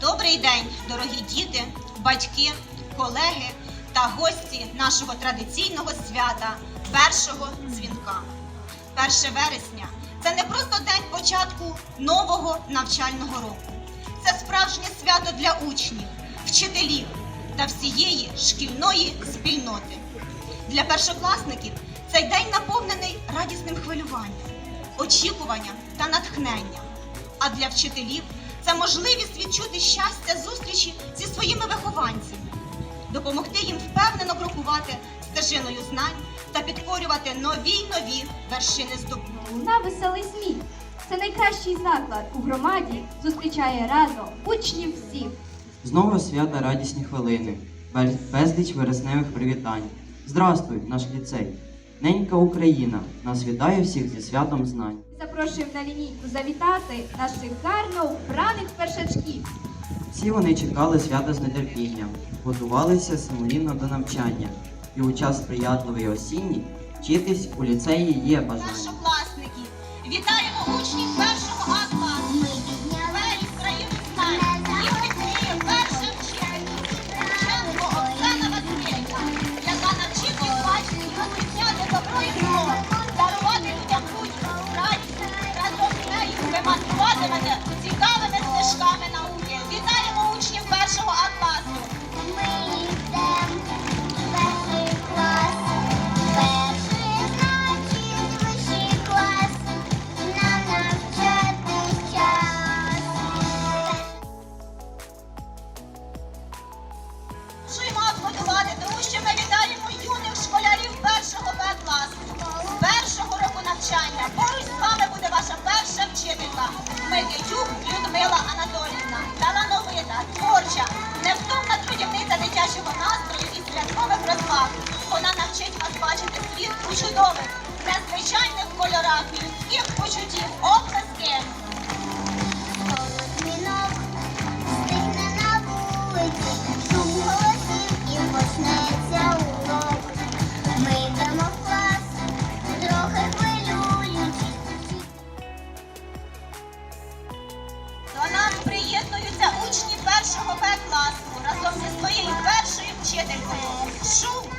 Добрий день, дорогі діти, батьки, колеги та гості нашого традиційного свята першого дзвінка. 1 вересня це не просто день початку нового навчального року. Це справжнє свято для учнів, вчителів та всієї шкільної спільноти. Для першокласників цей день наповнений радісним хвилюванням, очікуванням та натхненням. А для вчителів це можливість відчути щастя зустрічі зі своїми вихованцями, допомогти їм впевнено крокувати стежиною знань та підкорювати нові й нові вершини здобутку. На веселий сміх. Це найкращий заклад у громаді зустрічає разом учнів всіх. Знову свята радісні хвилини, безліч вересневих привітань. Здрастуй, наш ліцей! Ненька Україна нас вітає всіх зі святом знань. Запрошуємо на лінійку завітати наших гарно вбраних першачків. Всі вони чекали свята з нетерпінням, готувалися сумлінно до навчання. І у час сприятливий осінні вчитись у ліцеї є бажання. Нашокласники, вітаємо учнів першого А2. Чудових, незвичайних кольорах людських почуттів, оплески. Змінок стихне на вулиці, шум голосів і почнеться урок. Ми йдемо в клас, трохи хвилюючись. До нас приєднуються учні першого Б класу разом зі своєю першою вчителькою Шум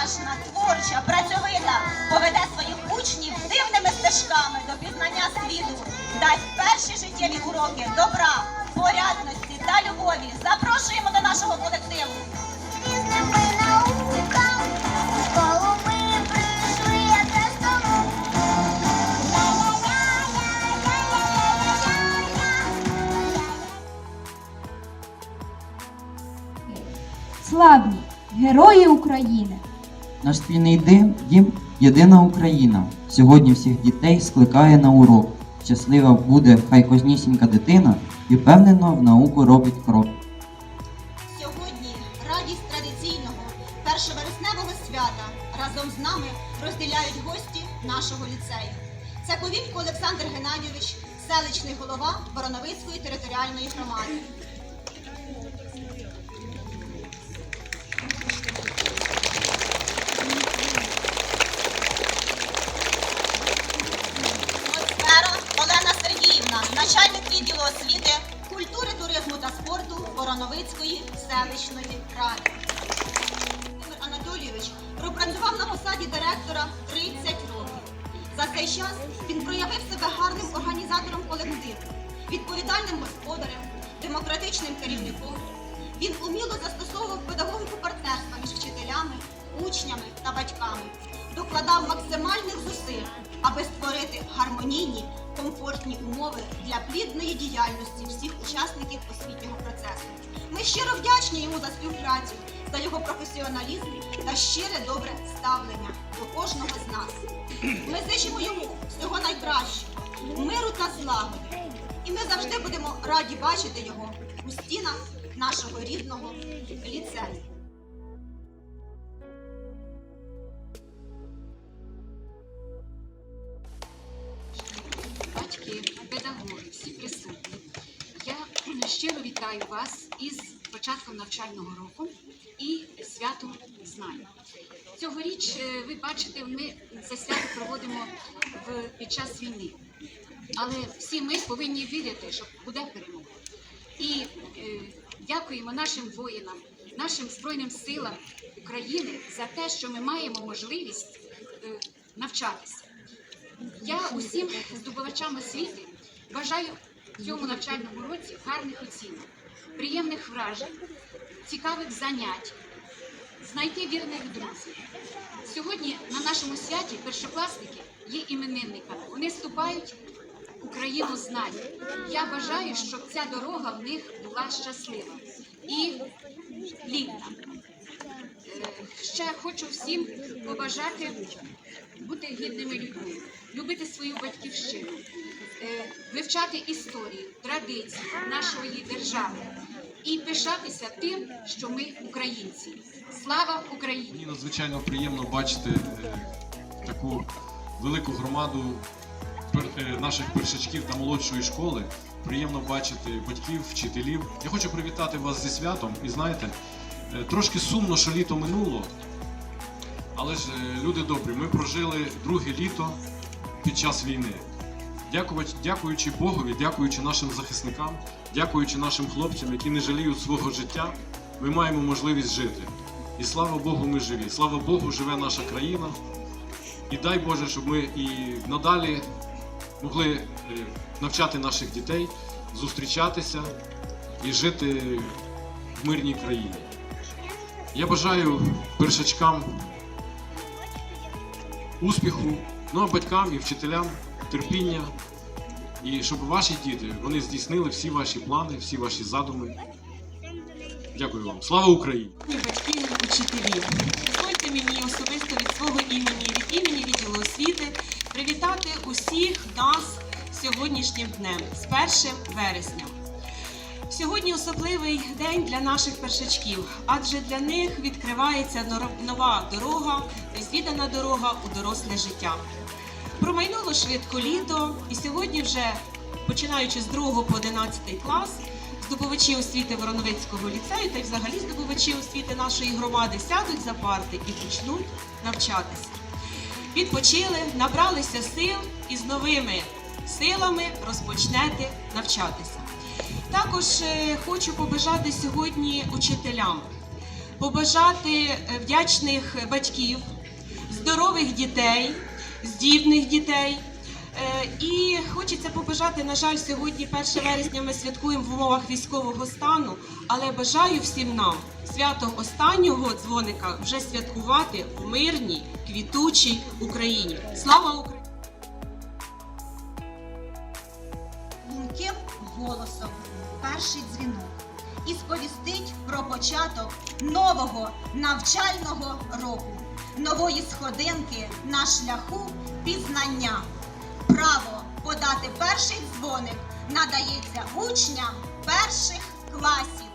уважна, творча, працьовита, поведе своїх учнів дивними стежками до пізнання світу, дасть перші життєві уроки добра, порядності та любові. Запрошуємо до нашого колективу. Славні герої України. Наш спільний дім єдина Україна. Сьогодні всіх дітей скликає на урок. Щаслива буде хай кожнісінька дитина і впевнено в науку робить крок. Сьогодні радість традиційного першовересневого свята разом з нами розділяють гості нашого ліцею. Це Ковілько Олександр Геннадійович, селищний голова Вороновицької територіальної громади. Селищної ради. Анатолійович пропрацював на посаді директора 30 років. За цей час він проявив себе гарним організатором колективу, відповідальним господарем, демократичним керівником. Він уміло застосовував педагогіку партнерства між вчителями, учнями та батьками, докладав максимальних зусиль, аби створити гармонійні, комфортні умови для плідної діяльності всіх учасників освітнього процесу. Ми щиро вдячні йому за співпрацю, за його професіоналізм та щире добре ставлення до кожного з нас. Ми зичимо йому всього найкращого, миру та злагоди. І ми завжди будемо раді бачити його у стінах нашого рідного ліцею. Щиро вітаю вас із початком навчального року і святом знань. Цьогоріч, е, ви бачите, ми це свято проводимо під час війни. але всі ми повинні вірити, що буде перемога. І е, дякуємо нашим воїнам, нашим Збройним силам України за те, що ми маємо можливість е, навчатися. Я усім здобувачам освіти бажаю цьому навчальному році гарних оцінок, приємних вражень, цікавих занять, знайти вірних друзів. Сьогодні на нашому святі першокласники є іменинниками. Вони вступають в Україну знань. Я бажаю, щоб ця дорога в них була щаслива і плідна. Е, Ще хочу всім побажати бути гідними людьми, любити свою батьківщину, е, вивчати історію, традиції нашої держави і пишатися тим, що ми українці. Слава Україні! Мені надзвичайно приємно бачити е, таку велику громаду е, наших першачків та молодшої школи. Приємно бачити батьків, вчителів. Я хочу привітати вас зі святом. І знаєте, трошки сумно, що літо минуло. Але ж е, люди добрі, ми прожили друге літо під час війни. Дякувати, дякуючи Богові, дякуючи нашим захисникам, дякуючи нашим хлопцям, які не жаліють свого життя, ми маємо можливість жити. І слава Богу, ми живі. Слава Богу, живе наша країна. І дай Боже, щоб ми і надалі могли е, навчати наших дітей, зустрічатися і жити в мирній країні. Я бажаю першачкам успіху, ну а батькам і вчителям терпіння. І щоб ваші діти вони здійснили всі ваші плани, всі ваші задуми. Дякую вам. Слава Україні! Батьки, учителі, дозвольте мені особисто від свого імені, від імені відділу освіти привітати усіх нас сьогоднішнім днем з 1 вересня. Сьогодні особливий день для наших першачків, адже для них відкривається нова дорога, незвідана дорога у доросле життя. Промайнуло швидко літо, і сьогодні вже, починаючи з 2 по 11 клас, здобувачі освіти Вороновицького ліцею та й взагалі здобувачі освіти нашої громади сядуть за парти і почнуть навчатися. Відпочили, набралися сил і з новими силами розпочнете навчатися. Також е, хочу побажати сьогодні учителям, побажати е, вдячних батьків, здорових дітей, здібних дітей. Е, І хочеться побажати, на жаль, сьогодні 1 вересня ми святкуємо в умовах військового стану, але бажаю всім нам свято останнього дзвоника вже святкувати в мирній, квітучій Україні. Слава Україні! Голосом перший дзвінок і сповістить про початок нового навчального року, нової сходинки на шляху пізнання. Право подати перший дзвоник надається учням перших класів.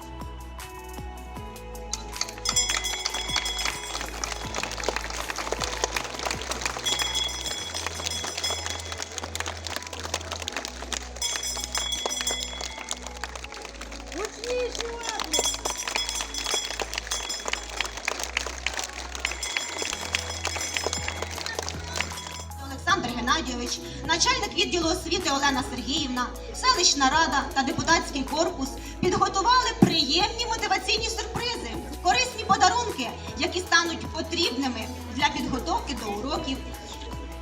Начальник відділу освіти Олена Сергіївна, селищна рада та депутатський корпус підготували приємні мотиваційні сюрпризи, корисні подарунки, які стануть потрібними для підготовки до уроків.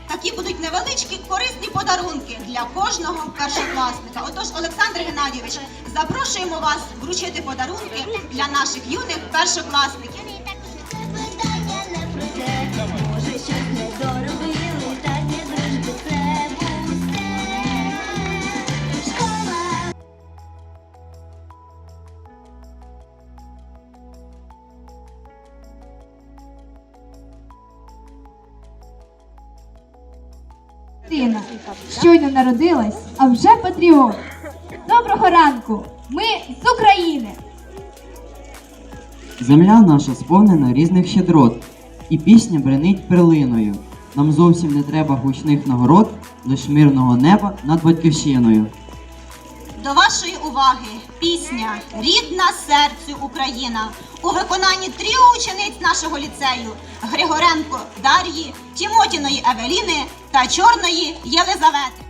Такі будуть невеличкі корисні подарунки для кожного першокласника. Отож, Олександр Геннадійович, запрошуємо вас вручити подарунки для наших юних першокласників. Щойно народилась, а вже патріот. Доброго ранку! Ми з України! Земля наша сповнена різних щедрот, і пісня бренить перлиною. Нам зовсім не треба гучних нагород, лиш мирного неба над батьківщиною. До вашої уваги пісня Рідна серцю Україна у виконанні тріо учениць нашого ліцею Григоренко Дар'ї, Тімотіної Евеліни та Чорної Єлизавети.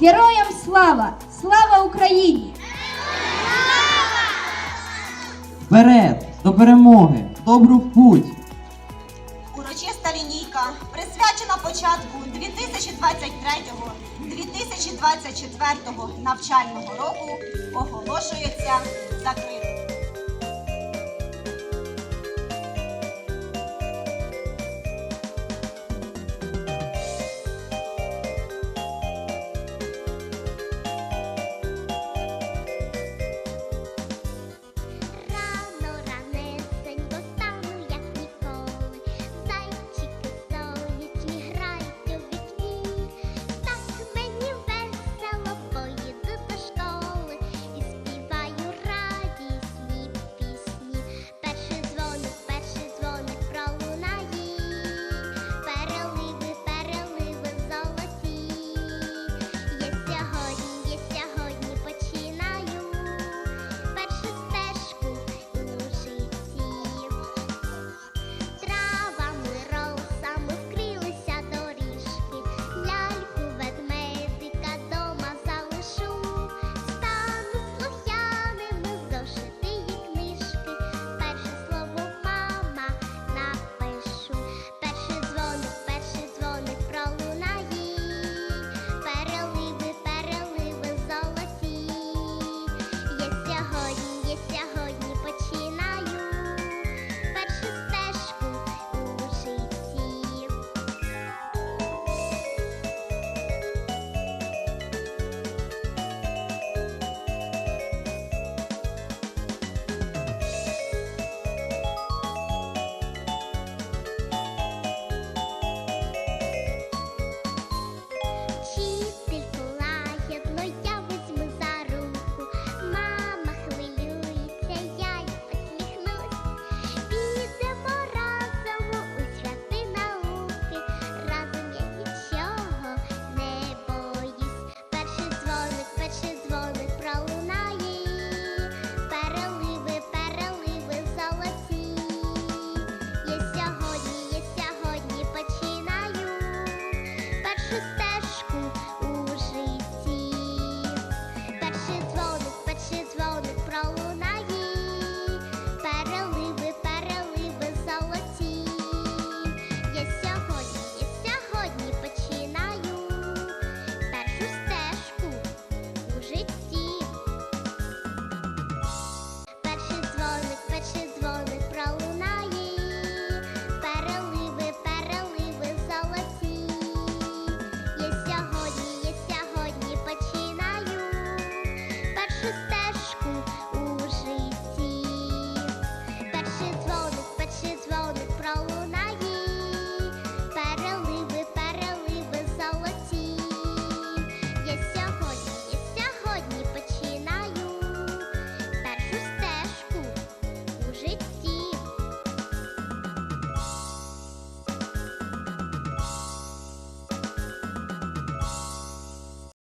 Героям слава! Слава Україні! Вперед! До перемоги! Добру путь! Урочиста лінійка присвячена початку 2023-2024 навчального року оголошується закритою.